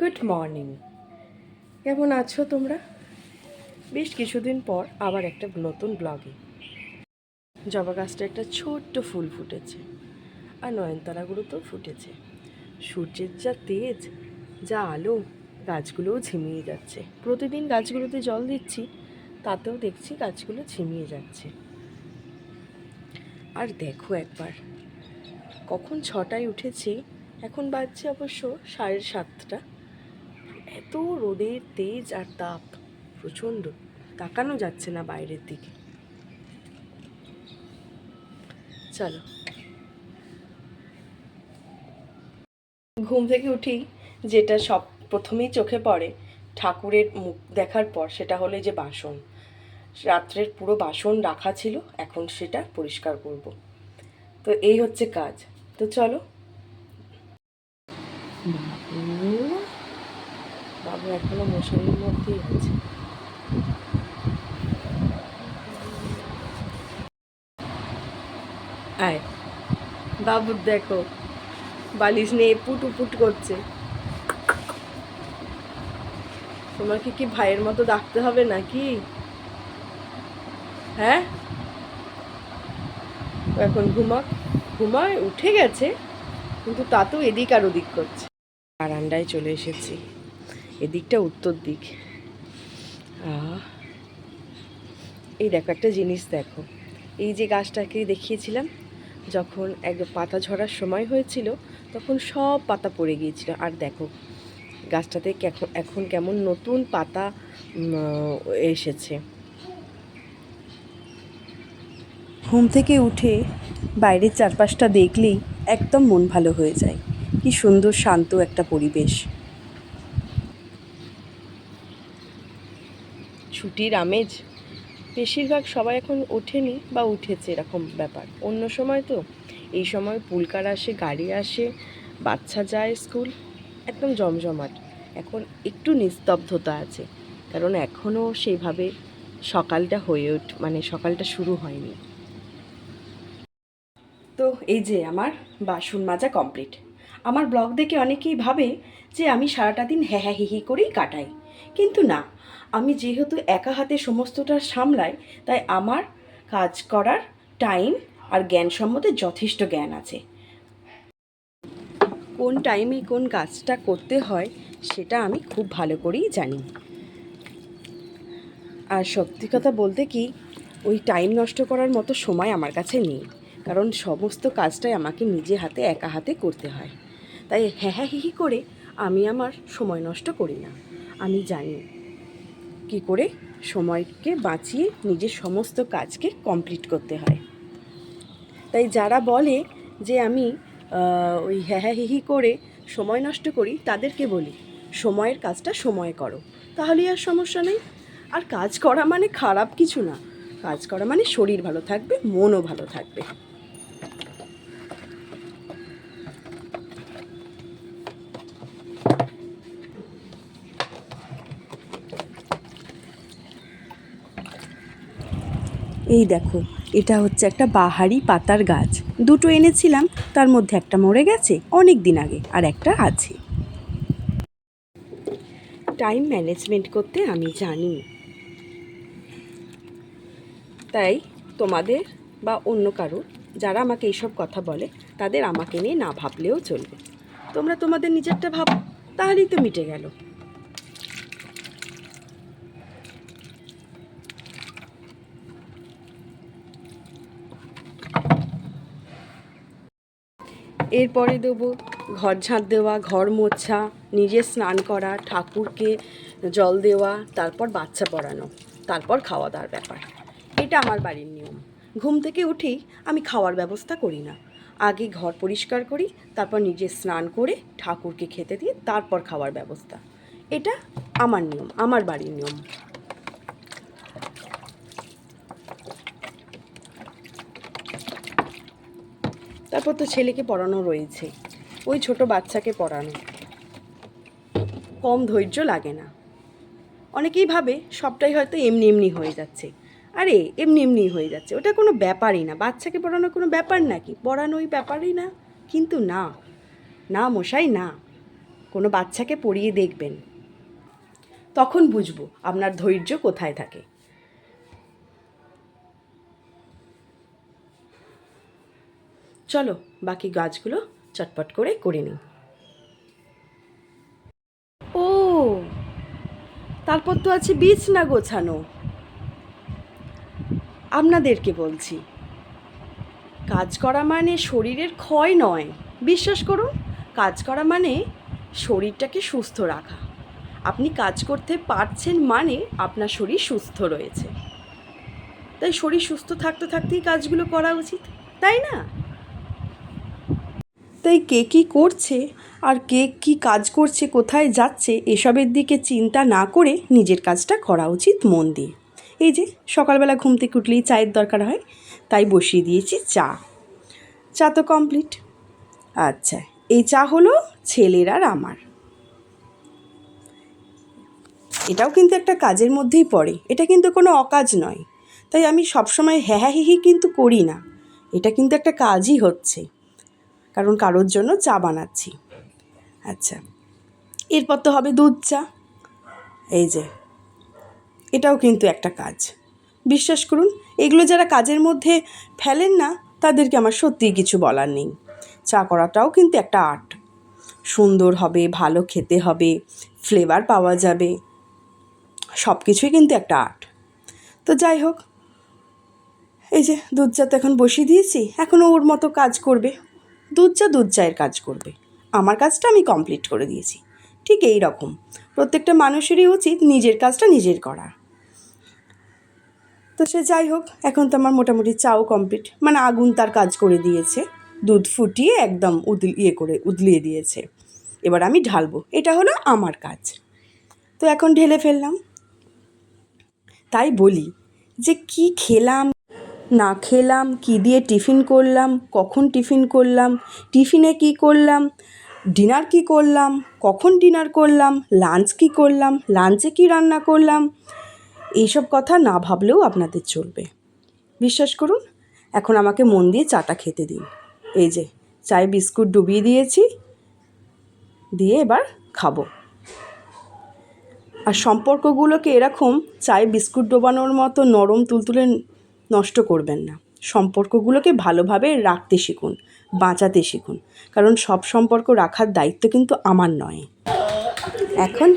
Good morning কেমন আছো তোমরা? বেশ কিছুদিন পর আবার একটা নতুন ব্লগে জবা গাছটা একটা ছোট্ট ফুল ফুটেছে, আর নয়নতারাগুলো ফুটেছে। সূর্যের যা তেজ, যা আলো, গাছগুলোও ঝিমিয়ে যাচ্ছে। প্রতিদিন গাছগুলোতে জল দিচ্ছি, তাতেও দেখছি গাছগুলো ঝিমিয়ে যাচ্ছে। আর দেখো একবার, কখন ছটায় উঠেছি, এখন বাজছে অবশ্য সাড়ে সাতটা। এত রোদের তেজ আর তাপ, প্রচণ্ড। তাকানো যাচ্ছে না বাইরের দিকে। চলো। ঘুম থেকে উঠেই যেটা সব প্রথমেই চোখে পড়ে, ঠাকুরের মুখ দেখার পর, সেটা হলো যে বাসন। রাত্রের পুরো বাসন রাখা ছিল, এখন সেটা পরিষ্কার করব। তো এই হচ্ছে কাজ। তো চলো। বাবু এখনও মশারির মধ্যেই আছে। আয় বাবুর দেখো, বালিশ নিয়ে পুট উপুট করছে। তোমাকে কি ভাইয়ের মতো ডাকতে হবে নাকি? হ্যাঁ? এখন ঘুমাক, ঘুমায়, উঠে গেছে, কিন্তু তাতেও এদিক আর ওদিক করছে। বারান্দায় চলে এসেছি। এদিকটা উত্তর দিক। এই দেখো একটা জিনিস দেখো। এই যে গাছটাকে দেখিয়েছিলাম, যখন এক পাতা ঝরার সময় হয়েছিল, তখন সব পাতা পড়ে গিয়েছিল। আর দেখো, গাছটাতে এখন কেমন নতুন পাতা এসেছে। ঘুম থেকে উঠে বাইরের চারপাশটা দেখলেই একদম মন ভালো হয়ে যায়। কি সুন্দর, শান্ত একটা পরিবেশ। ছুটির আমেজ, বেশিরভাগ সবাই এখন ওঠেনি বা উঠেছে এরকম ব্যাপার। অন্য সময় তো, এই সময় পুলকার আসে, গাড়ি আসে, বাচ্চা যায় স্কুল, একদম জমজমাট। এখন একটু নিস্তব্ধতা আছে, কারণ এখনও সেইভাবে সকালটা হয়ে ওঠ মানে সকালটা শুরু হয়নি। তো এই যে আমার বাসন মাজা কমপ্লিট। আমার ব্লগ দেখে অনেকেই ভাবে যে আমি সারাটা দিন হ্যাঁ হ্যাঁ হি হি করেই কাটাই। কিন্তু না, আমি যেহেতু একা হাতে সমস্তটা সামলাই, তাই আমার কাজ করার টাইম আর জ্ঞান সম্বন্ধে যথেষ্ট জ্ঞান আছে। কোন টাইমে কোন কাজটা করতে হয়, সেটা আমি খুব ভালো করেই জানি। আর সত্যি কথা বলতে কি, ওই টাইম নষ্ট করার মতো সময় আমার কাছে নেই, কারণ সমস্ত কাজটাই আমাকে নিজে হাতে, একা হাতে করতে হয়। তাই হ্যাঁ হ্যাঁ হি করে আমি আমার সময় নষ্ট করি না। আমি জানি কি করে সময়কে বাঁচিয়ে নিজের সমস্ত কাজকে কমপ্লিট করতে হয়। তাই যারা বলে যে আমি ওই হ্যাঁ হ্যাঁ করে সময় নষ্ট করি, তাদেরকে বলি, সময়ের কাজটা সময় করো। তাহলেই আর সমস্যা নেই। আর কাজ করা মানে খারাপ কিছু না। কাজ করা মানে শরীর ভালো থাকবে, মনও ভালো থাকবে। এই দেখো, এটা হচ্ছে একটা বাহারি পাতার গাছ। দুটো এনেছিলাম, তার মধ্যে একটা মরে গেছে অনেক দিন আগে, আর একটা আছে। টাইম ম্যানেজমেন্ট করতে আমি জানি। তাই তোমাদের বা অন্য কারও, যারা আমাকে এইসব কথা বলে, তাদের আমাকে নিয়ে না ভাবলেও চলবে। তোমরা তোমাদের নিজেরটা ভাবো, তাহলেই তো মিটে গেল। এরপরে দেবো ঘর ঝাঁট দেওয়া, ঘর মোছা, নিজে স্নান করা, ঠাকুরকে জল দেওয়া, তারপর বাচ্চা পড়ানো, তারপর খাওয়া দাওয়ার ব্যাপার। এটা আমার বাড়ির নিয়ম। ঘুম থেকে উঠেই আমি খাওয়ার ব্যবস্থা করি না। আগে ঘর পরিষ্কার করি, তারপর নিজে স্নান করে ঠাকুরকে খেতে দিয়ে তারপর খাওয়ার ব্যবস্থা। এটা আমার নিয়ম, আমার বাড়ির নিয়ম। তারপর তো ছেলেকে পড়ানো রয়েছে। ওই ছোট বাচ্চাকে পড়ানো। কম ধৈর্য লাগে না। অনেকেই ভাবে সবটাই হয়তো এমনি এমনি হয়ে যাচ্ছে। আরে, এমনি এমনি হয়ে যাচ্ছে। ওটা কোনো ব্যাপারই না। বাচ্চাকে পড়ানো কোনো ব্যাপার নাকি? পড়ানো ওই ব্যাপারই না। কিন্তু না। না মশাই, না। কোনো বাচ্চাকে পড়িয়ে দেখবেন। তখন বুঝব আপনার ধৈর্য কোথায় থাকে। চলো, বাকি গাছগুলো চটপট করে করে নিই। ও, তারপর তো আছে বীজ না গোছানো। আপনাদেরকে বলছি, কাজ করা মানে শরীরের ক্ষয় নয়। বিশ্বাস করুন, কাজ করা মানে শরীরটাকে সুস্থ রাখা। আপনি কাজ করতে পারছেন মানে আপনার শরীর সুস্থ রয়েছে। তাই শরীর সুস্থ থাকতে থাকতেই কাজগুলো করা উচিত, তাই না? তাই কে কী করছে আর কে কী কাজ করছে, কোথায় যাচ্ছে, এসবের দিকে চিন্তা না করে নিজের কাজটা করা উচিত মন দিয়ে এই যে, সকালবেলা ঘুম থেকে উঠলেই চায়ের দরকার হয়, তাই বসিয়ে দিয়েছি চা। চা তো কমপ্লিট আচ্ছা এই চা হলো ছেলের আর আমার। এটাও কিন্তু একটা কাজের মধ্যেই পড়ে। এটা কিন্তু কোনো অকাজ নয়। তাই আমি সবসময় হ্যাঁ হিহি কিন্তু করি না। এটা কিন্তু একটা কাজই হচ্ছে। কারণ কারোর জন্য চা বানাচ্ছি। আচ্ছা এরপর তো হবে দুধ চা। এই যে, এটাও কিন্তু একটা কাজ। বিশ্বাস করুন, এগুলো যারা কাজের মধ্যে ফেলেন না, তাদেরকে আমার সত্যিই কিছু বলার নেই। চা করাটাও কিন্তু একটা আর্ট। সুন্দর হবে, ভালো খেতে হবে, ফ্লেভার পাওয়া যাবে সব কিছুই কিন্তু একটা আর্ট। তো যাই হোক, এই যে দুধ চা তো এখন বসিয়ে দিয়েছি, এখনও ওর মতো কাজ করবে। দুধ চা দুধ চায়ের কাজ করবে। আমার কাজটা আমি কমপ্লিট করে দিয়েছি। ঠিক এই রকম। প্রত্যেকটা মানুষেরই উচিত নিজের কাজটা নিজের করা। তো সে যাই হোক, এখন তো আমার মোটামুটি চাও কমপ্লিট মানে আগুন তার কাজ করে দিয়েছে। দুধ ফুটিয়ে একদম উদল ইয়ে করে উদলিয়ে দিয়েছে। এবার আমি ঢালবো। এটা হলো আমার কাজ। তো এখন ঢেলে ফেললাম। তাই বলি যে কি খেলাম না খেলাম, কি দিয়ে টিফিন করলাম, কখন টিফিন করলাম, টিফিনে কি করলাম, ডিনার কি করলাম, কখন ডিনার করলাম, লাঞ্চ কি করলাম, লাঞ্চে কি রান্না করলাম, এইসব কথা না ভাবলেও আপনাদের চলবে। বিশ্বাস করুন, এখন আমাকে মন দিয়ে চাটা খেতে দিন। এই যে, চায়ে বিস্কুট ডুবিয়ে দিয়েছি, দিয়ে এবার খাব। আর সম্পর্কগুলোকে এরকম চায়ে বিস্কুট ডোবানোর মতো নরম তুলতুলে নষ্ট করবেন না। সম্পর্কগুলোকে ভালোভাবে রাখতে শিখুন, বাঁচাতে শিখুন। কারণ সব সম্পর্ক রাখার দায়িত্ব কিন্তু আমার নয়। এখন